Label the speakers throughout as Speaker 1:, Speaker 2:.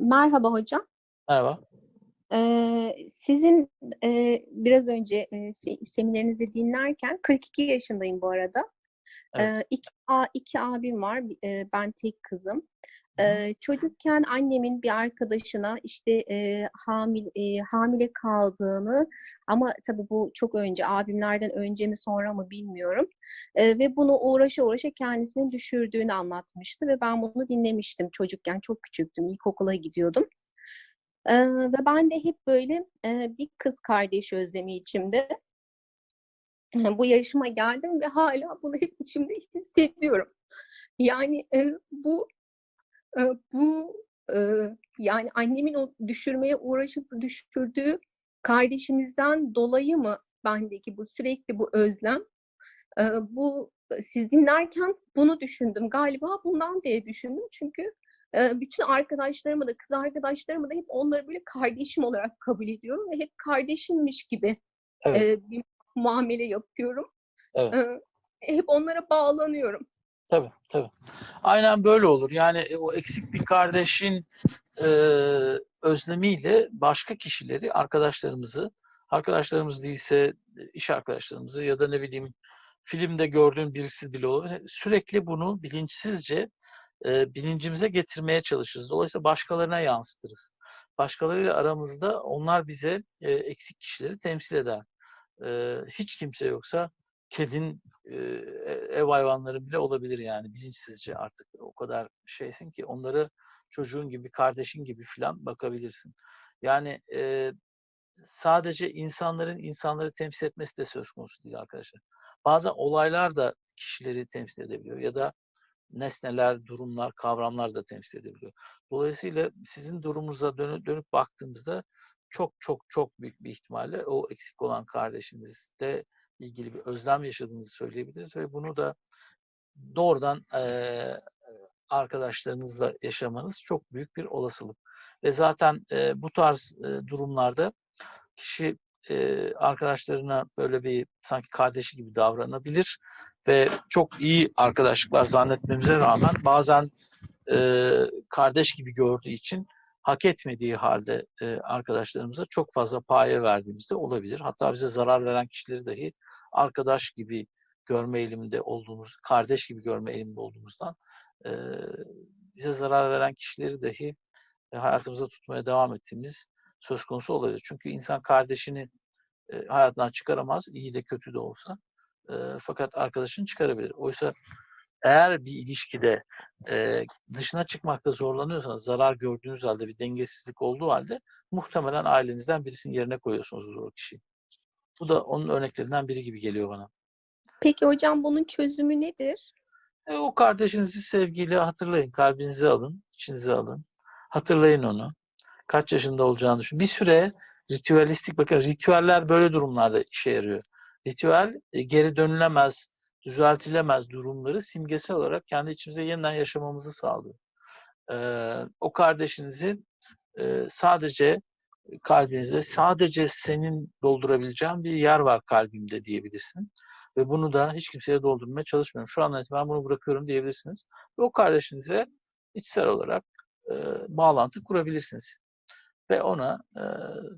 Speaker 1: Merhaba hocam.
Speaker 2: Merhaba.
Speaker 1: Sizin, biraz önce, se seminerinizi dinlerken 42 yaşındayım bu arada.
Speaker 2: Evet.
Speaker 1: Eee, 2 a 2 abim var. Ben tek kızım. Çocukken annemin bir arkadaşına, işte, eee, hamil eee, hamile kaldığını ama tabii bu çok önce, abimlerden önce mi sonra mı bilmiyorum, eee, ve bunu uğraşa uğraşa kendisini düşürdüğünü anlatmıştı ve ben bunu dinlemiştim çocukken. Çok küçüktüm, ilkokula gidiyordum. Eee, ve ben de hep böyle, eee, bir kız kardeş özlemi içimde. Bu yaşıma geldim ve hâlâ bunu hep içimde hissediyorum. Yani, eee, bu, eee, bu, ııı, yani annemin o düşürmeye uğraşıp düşürdüğü kardeşimizden dolayı mı bendeki bu sürekli bu özlem? Eee, bu sizi dinlerken bunu düşündüm. Galiba bundan diye düşündüm. Çünkü, eee, bütün arkadaşlarımı da, kız arkadaşlarımı da hep onları böyle kardeşim olarak kabul ediyorum ve hep kardeşimmiş gibi,
Speaker 2: Evet.
Speaker 1: eee, bir muamele yapıyorum.
Speaker 2: Evet.
Speaker 1: Hep onlara bağlanıyorum.
Speaker 2: Tabii, tabii. Aynen böyle olur. Yani, eee, o eksik bir kardeşin, eee, özlemiyle başka kişileri, arkadaşlarımızı, arkadaşlarımız değilse, eee, iş arkadaşlarımızı ya da ne bileyim filmde gördüğün birisi bile olabilir. Sürekli bunu bilinçsizce, eee, bilincimize getirmeye çalışırız. Dolayısıyla başkalarına yansıtırız. Başkalarıyla aramızda onlar bize, eee, eksik kişileri temsil eder. Eee, hiç kimse yoksa kedin, e ev hayvanları bile olabilir yani bilinçsizce artık o kadar şeysin ki onları çocuğun gibi, kardeşin gibi filan bakabilirsin. Yani, eee, sadece insanların insanları temsil etmesi de söz konusu değil arkadaşlar. Bazen olaylar da kişileri temsil edebiliyor ya da nesneler, durumlar, kavramlar da temsil edebiliyor. Dolayısıyla sizin durumunuza dönü dönüp baktığımızda çok, çok, çok büyük bir ihtimalle o eksik olan kardeşinizle ilgili bir özlem yaşadığınızı söyleyebiliriz ve bunu da doğrudan, eee, arkadaşlarınızla yaşamanız çok büyük bir olasılık. Ve zaten, eee, bu tarz, eee, durumlarda kişi, eee, arkadaşlarına böyle bir sanki kardeşi gibi davranabilir ve çok iyi arkadaşlıklar zannetmemize rağmen bazen, eee, kardeş gibi gördüğü için hak etmediği hâlde, eee, arkadaşlarımıza çok fazla paye verdiğimiz de olabilir. Hatta bize zarar veren kişileri dahi arkadaş gibi görme eğiliminde olduğumuz, kardeş gibi görme eğiliminde olduğumuzdan, eee, bize zarar veren kişileri dahi, eee, hayatımızda tutmaya devam ettiğimiz söz konusu olabilir. Çünkü insan kardeşini, eee, hayatından çıkaramaz, iyi de kötü de olsa. Eee, fakat arkadaşını çıkarabilir. Oysa eğer bir ilişkide, eee, dışına çıkmakta zorlanıyorsanız, zarar gördüğünüz hâlde, bir dengesizlik olduğu hâlde muhtemelen ailenizden birisinin yerine koyuyorsunuzdur o kişiyi. Bu da onun örneklerinden biri gibi geliyor bana.
Speaker 1: Peki hocam bunun çözümü nedir?
Speaker 2: Eee, o kardeşinizi sevgiyle hatırlayın, kalbinize alın, içinize alın. Hatırlayın onu. Kaç yaşında olacağını düşünün. Bir süre ritüelistik bakın ritüeller böyle durumlarda işe yarıyor. Ritüel, eee, geri dönülemez, düzeltilemez durumları simgesel olarak kendi içimizde yeniden yaşamamızı sağlıyor. Eee, o kardeşinizi, eee, sadece kalbinizde, sadece senin doldurabileceğin bir yer var kalbimde diyebilirsin ve bunu da hiç kimseye doldurmaya çalışmıyorum. Şu andan itibaren bunu bırakıyorum diyebilirsiniz ve o kardeşinize içsel olarak, eee, bağlantı kurabilirsiniz ve ona, eee,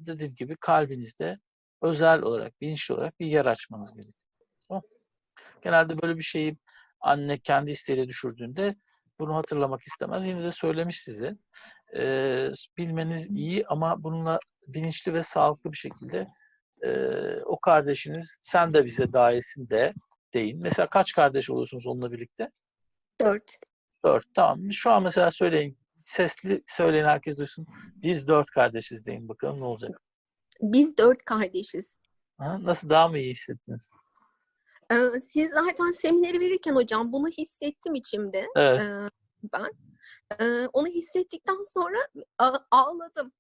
Speaker 2: dediğim gibi kalbinizde özel olarak, bilinçli olarak bir yer açmanız gerekiyor. Genelde böyle bir şeyi anne kendi isteğiyle düşürdüğünde bunu hatırlamak istemez. Yine de söylemiş size. Eee, s bilmeniz iyi ama bununla bilinçli ve sağlıklı bir şekilde, eee, o kardeşiniz "Sen de bize dâhilsin." de deyin. Mesela kaç kardeş oluyorsunuz onunla birlikte?
Speaker 1: 4.
Speaker 2: 4 tamam. Şu an mesela söyleyin. Sesli söyleyin herkes duysun. "Biz 4 kardeşiz." deyin bakalım ne olacak?
Speaker 1: Biz 4 kardeşiz.
Speaker 2: Hı. Nasıl, daha mı iyi hissettiniz?
Speaker 1: Siz zaten semineri verirken hocam bunu hissettim içimde,
Speaker 2: Evet.
Speaker 1: ben. Onu hissettikten sonra ağladım.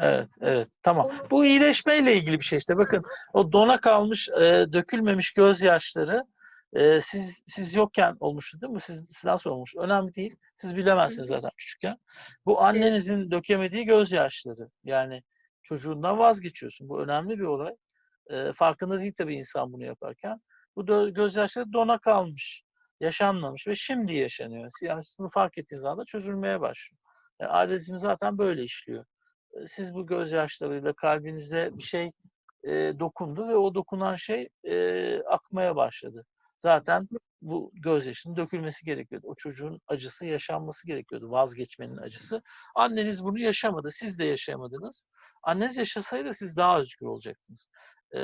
Speaker 2: Evet, evet. Tamam.
Speaker 1: Onu
Speaker 2: Bu iyileşmeyle ilgili bir şey işte. Bakın o dona kalmış, dökülmemiş gözyaşları, eee, siz siz yokken olmuştu değil mi? Siz sizden sonra olmuş. Önemli değil. Siz bilemezsiniz zaten küçükken. Bu
Speaker 1: Evet.
Speaker 2: annenizin dökemediği gözyaşları. Yani çocuğundan vazgeçiyorsun. Bu önemli bir olay. Farkında değil tabii insan bunu yaparken. Bu gözyaşları dona kalmış, yaşanmamış ve şimdi yaşanıyor. Yani siz bunu fark ettiğiniz anda çözülmeye başlıyor. E, adetimiz zaten böyle işliyor. E, Siz bu gözyaşlarıyla kalbinizde bir şey e, dokundu ve o dokunan şey e, akmaya başladı. Zaten bu gözyaşının dökülmesi gerekiyordu. O çocuğun acısı yaşanması gerekiyordu. Vazgeçmenin acısı. Anneniz bunu yaşamadı. Siz de yaşayamadınız. Anneniz yaşasaydı siz daha özgür olacaktınız. E,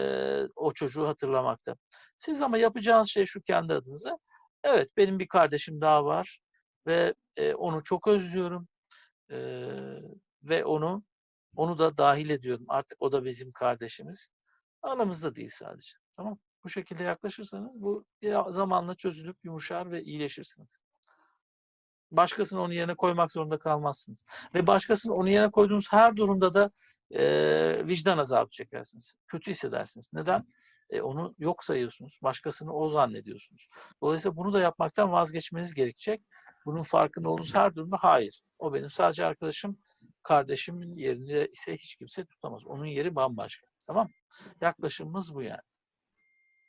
Speaker 2: o çocuğu hatırlamakta. Siz ama yapacağınız şey şu kendi adınıza. Evet benim bir kardeşim daha var ve e, onu çok özlüyorum. E, ve onu onu da dahil ediyorum. Artık o da bizim kardeşimiz. Aramızda değil sadece. Tamam Bu şekilde yaklaşırsanız bu zamanla çözülüp yumuşar ve iyileşirsiniz. Başkasını onun yerine koymak zorunda kalmazsınız. Ve başkasını onun yerine koyduğunuz her durumda da e, vicdan azabı çekersiniz. Kötü hissedersiniz. Neden? E, onu yok sayıyorsunuz. Başkasını o zannediyorsunuz. Dolayısıyla bunu da yapmaktan vazgeçmeniz gerekecek. Bunun farkında olduğunuz her durumda hayır. O benim sadece arkadaşım, kardeşimin yerinde ise hiç kimse tutamaz. Onun yeri bambaşka. Tamam? Yaklaşımımız bu yani.